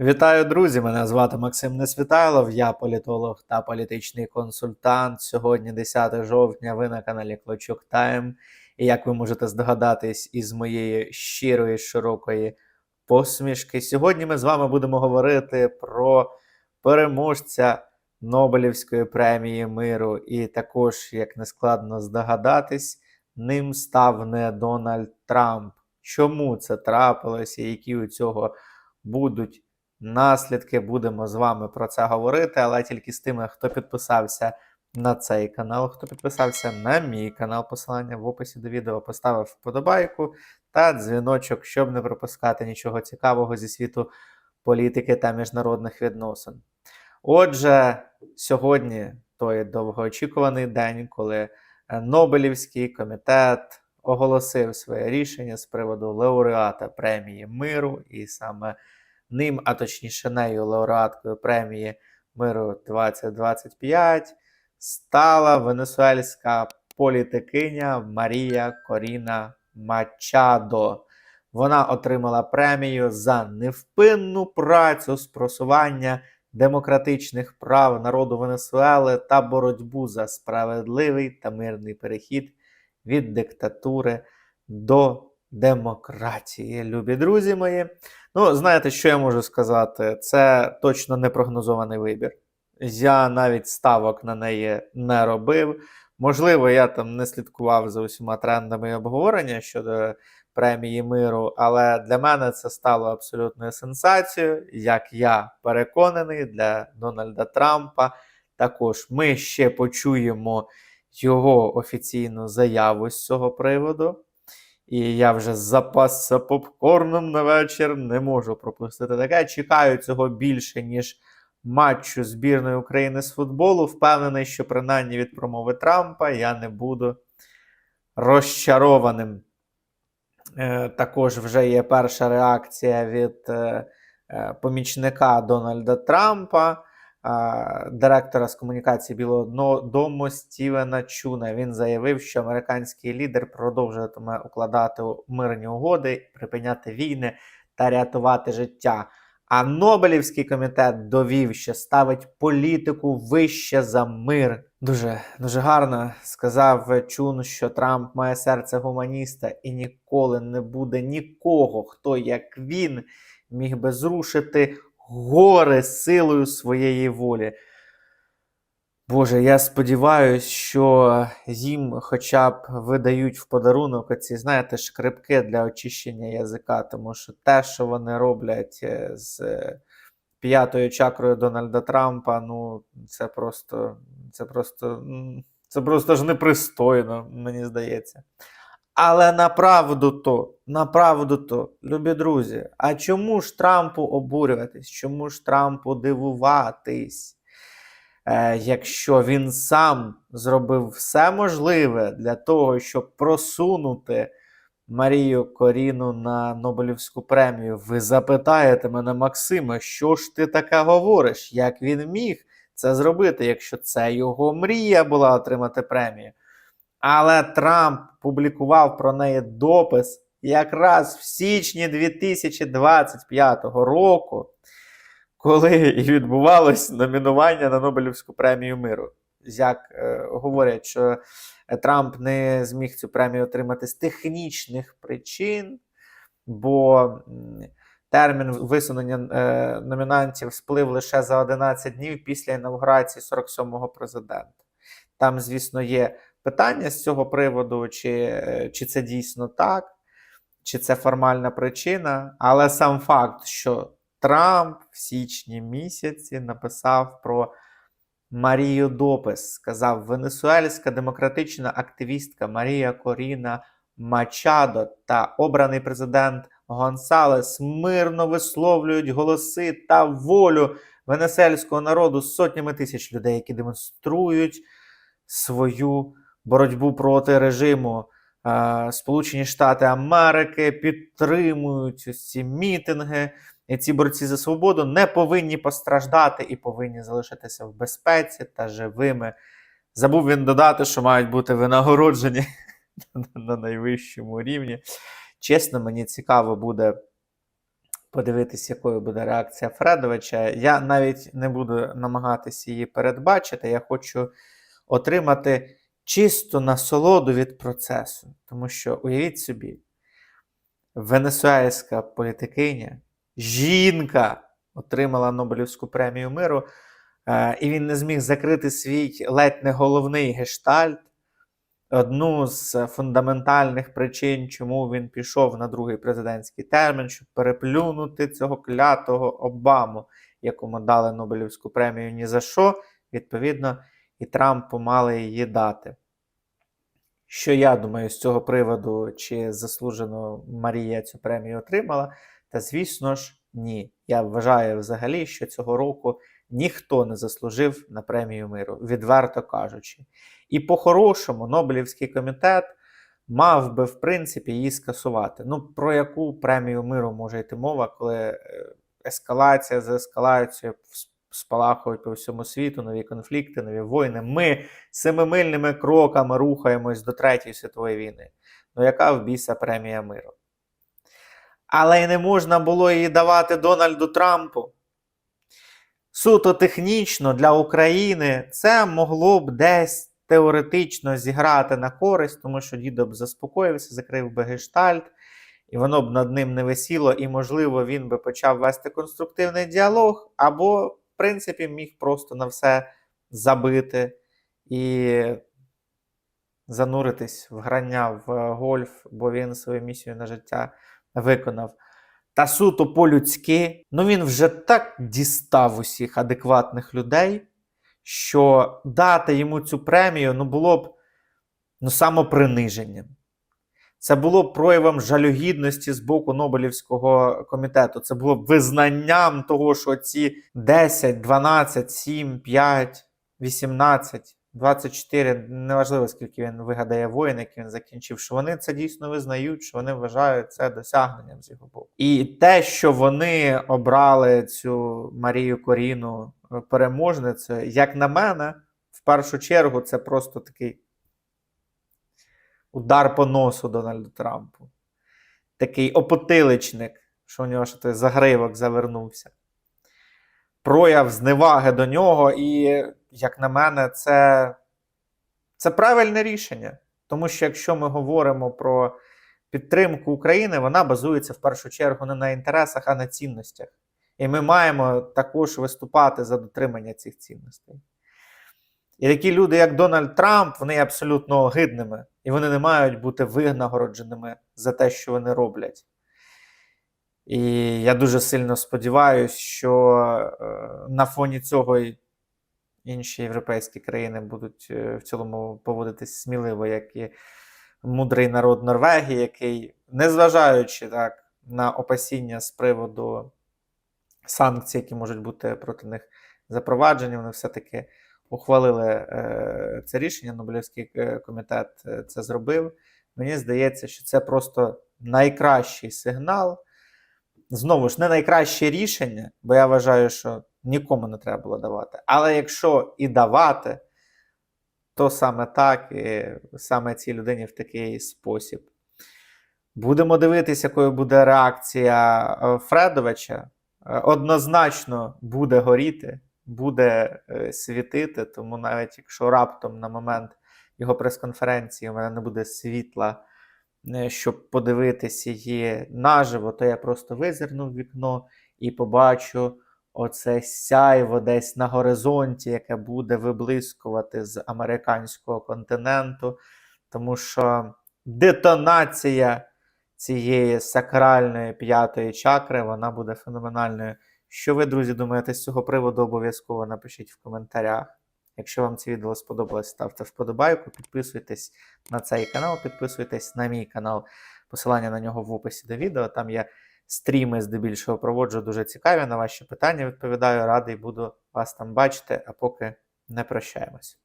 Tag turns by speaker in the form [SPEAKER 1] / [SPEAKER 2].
[SPEAKER 1] Вітаю, друзі! Мене звати Максим Несвітайлов, я політолог та політичний консультант. Сьогодні 10 жовтня. Ви на каналі Клочок Тайм. І як ви можете здогадатись із моєї щирої широкої посмішки, сьогодні ми з вами будемо говорити про переможця Нобелівської премії миру. І також, як не складно здогадатись, ним став не Дональд Трамп. Чому це трапилося? Які у цього будуть наслідки. Будемо з вами про це говорити, але тільки з тими, хто підписався на цей канал, хто підписався на мій канал, посилання в описі до відео, поставив вподобайку та дзвіночок, щоб не пропускати нічого цікавого зі світу політики та міжнародних відносин. Отже, сьогодні той довгоочікуваний день, коли е, Нобелівський комітет оголосив своє рішення з приводу лауреата премії миру, і саме ним, а точніше нею лауреаткою премії миру 2025 стала венесуельська політикиня Марія Коріна Мачадо. Вона отримала премію за невпинну працю з просування демократичних прав народу Венесуели та боротьбу за справедливий та мирний перехід від диктатури до демократії. Любі друзі мої. Ну, знаєте, що я можу сказати? Це точно не прогнозований вибір. Я навіть ставок на неї не робив. Можливо, я там не слідкував за усіма трендами і обговорення щодо премії миру, але для мене це стало абсолютною сенсацією. Як я переконаний, для Дональда Трампа. Також ми ще почуємо його офіційну заяву з цього приводу. І я вже запасся попкорном на вечір, не можу пропустити таке. Чекаю цього більше, ніж матчу збірної України з футболу. Впевнений, що принаймні від промови Трампа я не буду розчарованим. Е, також вже є перша реакція від е, е, помічника Дональда Трампа директора з комунікації Білого Дому Стівена Чуна. Він заявив, що американський лідер продовжуватиме укладати мирні угоди, припиняти війни та рятувати життя. А Нобелівський комітет довів, що ставить політику вище за мир. Дуже дуже гарно сказав Чун, що Трамп має серце гуманіста і ніколи не буде нікого, хто як він міг би зрушити гори силою своєї волі. Боже, я сподіваюся, що їм хоча б видають в подарунок оці, знаєте, шкрипки для очищення язика, тому що те, що вони роблять е, з п'ятою чакрою Дональда Трампа, ну, це просто, це просто, це просто ж непристойно, мені здається. Але направду то, направду то, любі друзі, а чому ж Трампу обурюватись? Чому ж Трампу дивуватись? Е, Якщо він сам зробив все можливе для того, щоб просунути Марію Коріну на Нобелівську премію, ви запитаєте мене, Максиме, що ж ти таке говориш? Як він міг це зробити, якщо це його мрія була отримати премію? Але Трамп публікував про неї допис якраз в січні 2025 року, коли відбувалось номінування на Нобелівську премію миру. Як е, говорять, що Трамп не зміг цю премію отримати з технічних причин, бо термін висунення е, номінантів сплив лише за 11 днів після інаугурації 47-го президента. Там, звісно, є питання з цього приводу, чи, чи це дійсно так, чи це формальна причина. Але сам факт, що Трамп в січні місяці написав про Марію допис, сказав: Венесуельська демократична активістка Марія Коріна Мачадо та обраний президент Гонсалес мирно висловлюють голоси та волю венесуельського народу сотнями тисяч людей, які демонструють свою боротьбу проти режиму. Сполучені Штати Америки підтримують ці мітинги. І ці борці за свободу не повинні постраждати і повинні залишитися в безпеці та живими. Забув він додати, що мають бути винагороджені на найвищому рівні. Чесно, мені цікаво буде подивитись, якою буде реакція Фредовича. Я навіть не буду намагатися її передбачити. Я хочу отримати чисту насолоду від процесу. Тому що уявіть собі, венесуельська політикиня, жінка отримала Нобелівську премію миру, е, і він не зміг закрити свій ледь не головний гештальт. Одну з фундаментальних причин, чому він пішов на другий президентський термін, щоб переплюнути цього клятого Обаму, якому дали Нобелівську премію ні за що, відповідно, і Трампу мали її дати. Що я думаю з цього приводу, чи заслужено Марія цю премію отримала? Та звісно ж, ні. Я вважаю взагалі, що цього року ніхто не заслужив на премію миру, відверто кажучи. І по-хорошому Нобелівський комітет мав би, в принципі, її скасувати. Ну, про яку премію миру може йти мова, коли е, ескалація за ескалацією спалахують по всьому світу, нові конфлікти, нові війни. Ми семимильними кроками рухаємось до Третьої світової війни. Ну, яка в біса премія миру? Але й не можна було її давати Дональду Трампу. Суто технічно для України це могло б десь теоретично зіграти на користь, тому що дідо б заспокоївся, закрив би гештальт, і воно б над ним не висіло, і, можливо, він би почав вести конструктивний діалог, або, принципі, міг просто на все забити і зануритись в грання в гольф, бо він свою місію на життя виконав. Та суто по-людськи, ну він вже так дістав усіх адекватних людей, що дати йому цю премію ну, було б ну, самоприниженням. Це було проявом жалюгідності з боку Нобелівського комітету. Це було визнанням того, що ці 10, 12, 7, 5, 18, 24, неважливо, скільки він вигадає воїн, який він закінчив, що вони це дійсно визнають, що вони вважають це досягненням з його боку. І те, що вони обрали цю Марію Коріну переможницею, як на мене, в першу чергу, це просто такий удар по носу Дональду Трампу. Такий опотиличник, що у нього ще той загривок завернувся. Прояв зневаги до нього, і, як на мене, це, це правильне рішення. Тому що якщо ми говоримо про підтримку України, вона базується в першу чергу не на інтересах, а на цінностях. І ми маємо також виступати за дотримання цих цінностей. І такі люди, як Дональд Трамп, вони абсолютно огидними, і вони не мають бути винагородженими за те, що вони роблять. І я дуже сильно сподіваюся, що е, на фоні цього й інші європейські країни будуть е, в цілому поводитись сміливо, як і мудрий народ Норвегії, який, незважаючи так на опасіння з приводу санкцій, які можуть бути проти них запроваджені, вони все-таки ухвалили е, це рішення. Нобелівський е, комітет е, це зробив. Мені здається, що це просто найкращий сигнал. Знову ж, не найкраще рішення, бо я вважаю, що нікому не треба було давати. Але якщо і давати, то саме так, і саме цій людині в такий спосіб. Будемо дивитися, якою буде реакція Фредовича. Однозначно буде горіти, буде е, світити, тому навіть якщо раптом на момент його прес-конференції у мене не буде світла, е, щоб подивитися її наживо, то я просто визирну в вікно і побачу оце сяйво десь на горизонті, яке буде виблискувати з американського континенту, тому що детонація цієї сакральної п'ятої чакри, вона буде феноменальною. Що ви, друзі, думаєте з цього приводу? Обов'язково напишіть в коментарях. Якщо вам це відео сподобалось, ставте вподобайку, підписуйтесь на цей канал, підписуйтесь на мій канал. Посилання на нього в описі до відео. Там я стріми здебільшого проводжу дуже цікаві. На ваші питання відповідаю. Радий буду вас там бачити, а поки не прощаємось.